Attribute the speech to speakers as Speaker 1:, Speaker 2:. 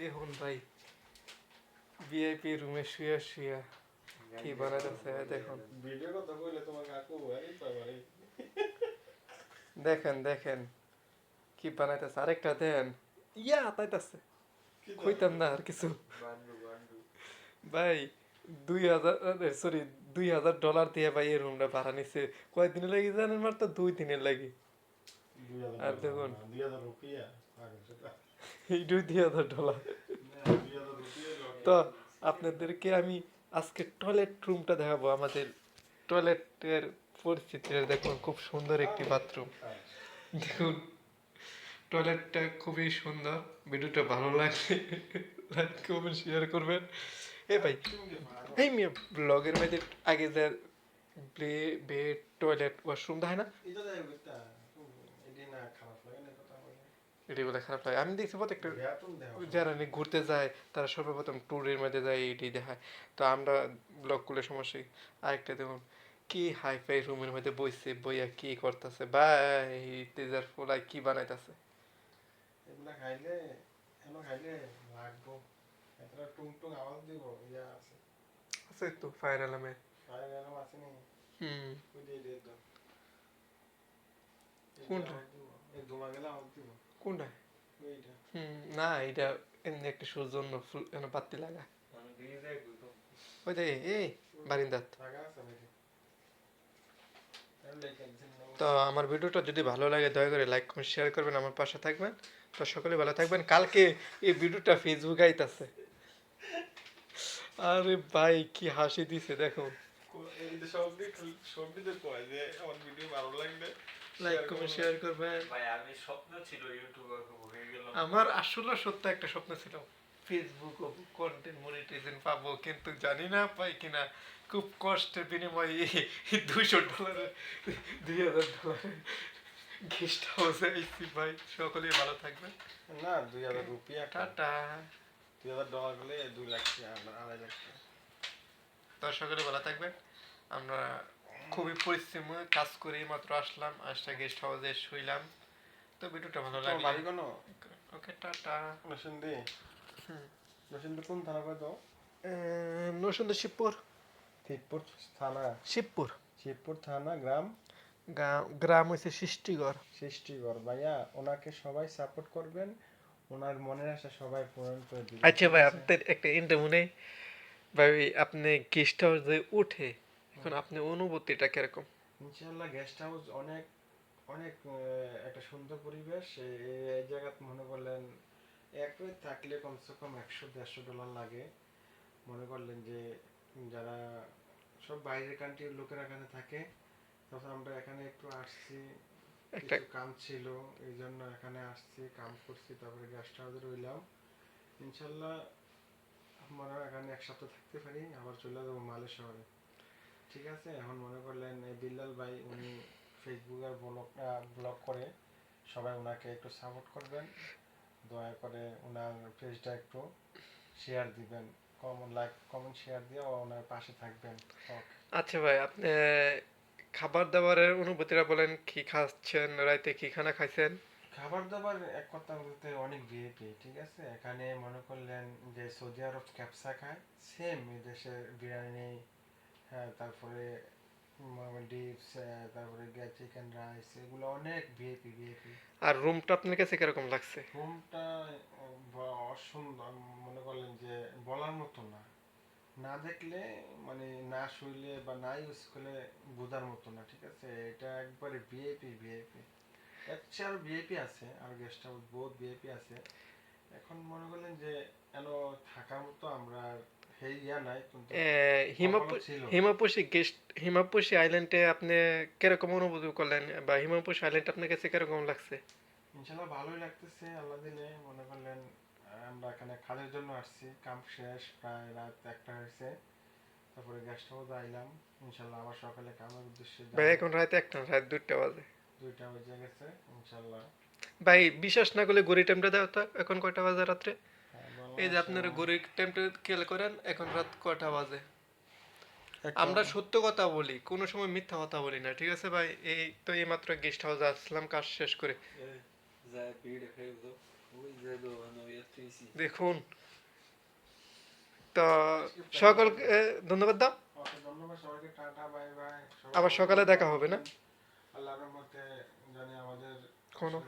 Speaker 1: দেখুন ভাই ভিআইপি রুমে শুয়ে শুয়ে কি বানাইতেছে দেখুন।
Speaker 2: ভিডিও কথা কইলে কাকু আরে বাবা রে
Speaker 1: দেখেন দেখেন কি বানাইতেছে। আরেকটা দেন। ইয়া তাইতাছে। কইতাম না আর কিছু। ভাই দুই হাজার সরি দুই হাজার ডলার দিয়ে ভাই এই রুমটা ভাড়া নিছে। কয়দিনের লাগি জানেন মাত্র? দুই দিনের লাগি। আর দেখুন।
Speaker 2: দুই হাজার রুপিয়া। আগে সেটা
Speaker 1: এই দুই হাজার ডলার
Speaker 2: লগে।
Speaker 1: তো আপনাদেরকে আমি আজকে টয়লেট রুমটা দেখাবো আমাদের টয়লেটের পরিস্থিতিটা দেখুন, খুব সুন্দর একটি বাথরুম দেখুন টয়লেটটা খুবই সুন্দর। ভিডিওটা ভালো লাগলে লাইক কমেন্ট শেয়ার করবেন। এ ভাই, এই মিয়া ব্লগের মধ্যে আগে যে বেড টয়লেট ওয়াশরুম দেখায় না?
Speaker 2: এটা খারাপ লাগে বলে
Speaker 1: খারাপ লাগে। আমি দেখছি প্রত্যেকটা যারা ঘুরতে যায় তারা সর্বপ্রথম ট্যুরের মধ্যে যায় এটি দেখায়। তো আমরা ব্লগ করলে সমস্যা আরেকটা দেখুন কি হাই ফাই রুমের মধ্যে বইছে বইয়া কি করতেছে? তেজার ফোলাই কি বানাইতেছে?
Speaker 2: এগুলা খাইলে এগুলো খাইলে লাগবো। এটা টুং টুং আওয়াজ দিব ইয়া আছে।
Speaker 1: আছে তো ফায়ার অ্যালার্মে
Speaker 2: ফায়ার অ্যালার্ম আছে নি?
Speaker 1: হুম।
Speaker 2: ওই দিয়ে দিয়ে দাও
Speaker 1: কোনটা?
Speaker 2: এই ধোঁয়া গেলে আওয়াজ দিব।
Speaker 1: কোনটা? না এটা এমনি একটা সৌজন্য ফুল এনে বাতি লাগা। ওই দে এই বারিন্দাত তো আমার ভিডিওটা যদি ভালো লাগে দয়া করে লাইক কমেন্ট শেয়ার করবেন আমার পাশে থাকবেন। তো সকলে ভালো থাকবেন। কালকে এই ভিডিওটা ফেসবুকে আইতাছে। আরে ভাই কি হাসি দিছে
Speaker 2: দেখো। সব দিক সব দিকে কয় যে আমার ভিডিও ভালো লাগলে
Speaker 1: লাইক কমেন্ট শেয়ার করবেন
Speaker 3: ভাই আমি স্বপ্ন ছিল ইউটিউবার হয়ে গেলাম
Speaker 1: আমার আসলে সত্য একটা স্বপ্ন ছিল। ফেসবুক কন্টেন্ট মনিটাইজেশন পাবো কিন্তু জানি না পাই কিনা। খুব কষ্টের বিনিময়ে দুইশো ডলার দুই হাজার ডলার গেস্ট হাউসে আইসি ভাই। সকলেই ভালো থাকবেন।
Speaker 2: না দুই হাজার রুপিয়া
Speaker 1: টাটা।
Speaker 2: দুই হাজার ডলার হলে দুই লাখ আড়াই লাখ টাকা।
Speaker 1: তো সকলে ভালো থাকবেন। আমরা খুবই পরিশ্রম কাজ করে মাত্র আসলাম আসটা গেস্ট হাউসে শুইলাম। তো ভিডিওটা ভালো
Speaker 2: তোমার বাড়ি কোনো?
Speaker 1: ওকে টাটা।
Speaker 2: নসিন্দি। নসিন্দি কোন থানা কয় তো
Speaker 1: নসুন্দর শিবপুর।
Speaker 2: শিবপুর থানা।
Speaker 1: শিবপুর।
Speaker 2: শিবপুর থানা গ্রাম?
Speaker 1: গ্রাম হয়েছে সৃষ্টিগড়।
Speaker 2: সৃষ্টিগড়। ভাইয়া ওনাকে সবাই সাপোর্ট করবেন ওনার মনের আশা সবাই পূরণ করে দিবেন।
Speaker 1: আচ্ছা ভাই আপনাদের একটা ইন্টারভিউ নেই। ভাই আপনি গেস্ট হাউসে উঠে এখন আপনি অনুভূতিটা কীরকম?
Speaker 2: ইনশাআল্লাহ গেস্ট হাউস অনেক অনেক একটা সুন্দর পরিবেশ। এই- জায়গাত মনে করলেন এক থাকলে কমসে কম একশো দেড়শো ডলার লাগে। মনে করলেন যে যারা সব বাইরের কান্ট্রির লোকেরা এখানে থাকে তখন আমরা এখানে একটু আসছি।
Speaker 1: একটা
Speaker 2: কাম ছিল এই জন্য এখানে আসছি কাম করছি তারপরে গেস্ট হাউসে রইলাম। ইনশাল্লাহ আমরা এখানে এক সপ্তাহ থাকতে পারি আবার চলে যাব মালে শহরে। ঠিক আছে এখন মনে করলেন এই বিল্লাল ভাই উনি ফেসবুক আর ব্লগ ব্লগ করে সবাই ওনাকে একটু সাপোর্ট করবেন। দয়া করে ওনার পেজটা একটু শেয়ার দিবেন। কমন লাইক কমেন্ট শেয়ার দিয়ে ওনার পাশে থাকবেন।
Speaker 1: আচ্ছা ভাই আপনি খাবার দাবারের অনুভূতিটা বলেন কি খাচ্ছেন রাইতে কি খানা খাইছেন?
Speaker 2: খাবার দাবার এক কথা বলতে অনেক ভিআইপি ঠিক আছে? এখানে মনে করলেন যে সৌদি আরব ক্যাপসা খায় সেম এই দেশের বিরিয়ানি হ্যাঁ তারপরে ডিপস তারপরে চিকেন রাইস এগুলো অনেক ভিআইপি ভিআইপি
Speaker 1: আর রুমটা আপনার কাছে কীরকম লাগছে?
Speaker 2: রুমটা অসুন্দর মনে করলেন যে বলার মতো না। না দেখলে মানে না শুইলে বা না ইউজ করলে বোঝার মতো না ঠিক আছে? এটা একবারে ভিআইপি ভিআইপি এর চেয়ে আরও ভিআইপি আছে আর গেস্ট হাউস বহুত ভিআইপি আছে। এখন মনে করলেন যে এন থাকার মতো আমরা
Speaker 1: হিমাপুষি গেস্ট হিমাপুষি আইল্যান্ডে আপনি কীরকম অনুভূতি করলেন? বা হিমাপুষি আইল্যান্ড আপনার কাছে কীরকম লাগছে?
Speaker 2: ইনশাল্লাহ ভালোই লাগতেছে আল্লাহ দিলে মনে করলেন আমরা এখানে কাজের জন্য আসছি কাম শেষ প্রায় রাত একটা হয়েছে। তারপরে গেস্ট হাউস আইলাম ইনশাল্লাহ আবার সকালে কামের উদ্দেশ্যে
Speaker 1: ভাই এখন রাতে একটা রাত দুইটা বাজে।
Speaker 2: দুইটা বেজে গেছে ইনশাল্লাহ
Speaker 1: ভাই বিশ্বাস না করলে গড়ি টাইমটা দেওয়া তো এখন কয়টা বাজে রাত্রে? এই যে আপনারা
Speaker 2: আসলে
Speaker 1: গড়ির টাইমটা খেয়াল করেন এখন রাত কটা বাজে? আমরা সত্য কথা বলি কোনো সময় মিথ্যা কথা বলি না ঠিক আছে ভাই? এই তো এই মাত্র গেস্ট হাউসে আসলাম কাজ শেষ করে।
Speaker 2: দিছি
Speaker 1: দেখুন তো সকলকে ধন্যবাদ দাও।
Speaker 2: ওকে ধন্যবাদ সবাইকে টাটা বাই বাই।
Speaker 1: আবার সকালে দেখা হবে না?
Speaker 2: আল্লাহর মধ্যে জানি আমাদের
Speaker 1: কোনো।